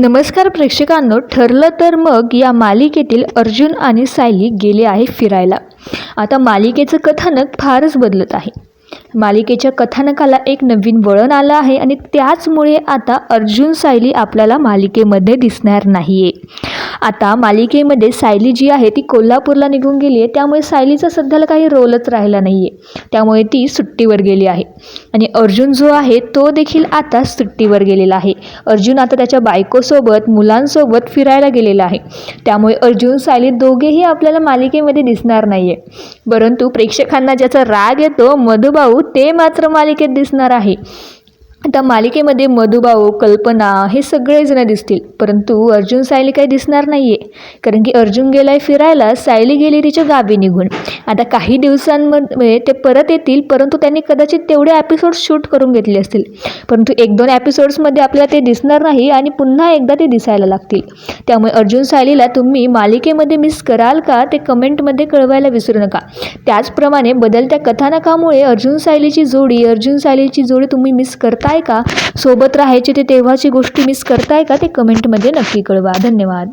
नमस्कार प्रेक्षकांनो ठरलं तर मग या मालिकेतील अर्जुन आणि सायली गेले आहे फिरायला. आता मालिकेचं कथानक फारच बदलत आहे. मालिकेच्या कथानकाला एक नवीन वळण आलं आहे आणि त्याचमुळे आता अर्जुन सायली आपल्याला मालिकेमध्ये दिसणार नाही आहे आता मालिकेमध्ये सायली जी आहे ती कोल्हापूरला निघून गेली आहे. त्यामुळे सायलीचा सध्याला काही रोलच राहिला नाही आहे त्यामुळे ती सुट्टीवर गेली आहे. आणि अर्जुन जो आहे तो देखील आता सुट्टीवर गेलेला आहे. अर्जुन आता त्याच्या बायकोसोबत मुलांसोबत फिरायला गेलेला आहे. त्यामुळे अर्जुन सायली दोघेही आपल्याला मालिकेमध्ये दिसणार नाही आहे परंतु प्रेक्षकांना ज्याचा राग येतो मधुभाऊ ते मात्र मालिकेत दिसणार आहे. आता मालिकेमध्ये मधुभाऊ कल्पना हे सगळेजण दिसतील. परंतु अर्जुन सायली काही दिसणार नाही आहे कारण की अर्जुन गेला आहे फिरायला सायली गेली तिच्या गावी निघून. आता काही दिवसांमध्ये ते परत येतील परंतु त्यांनी कदाचित तेवढे एपिसोड्स शूट करून घेतले असतील. परंतु एक दोन एपिसोड्समध्ये आपल्याला ते दिसणार नाही आणि पुन्हा एकदा ते दिसायला लागतील. त्यामुळे अर्जुन सायलीला तुम्ही मालिकेमध्ये मिस कराल का ते कमेंटमध्ये कळवायला विसरू नका. त्याचप्रमाणे बदलत्या कथानकामुळे अर्जुन सायलीची जोडी अर्जुन सायलीची जोडी तुम्ही मिस करता करताय का? सोबत राहायची ते तेव्हाची गोष्टी मिस करताय का? ते कमेंटमध्ये नक्की कळवा. धन्यवाद.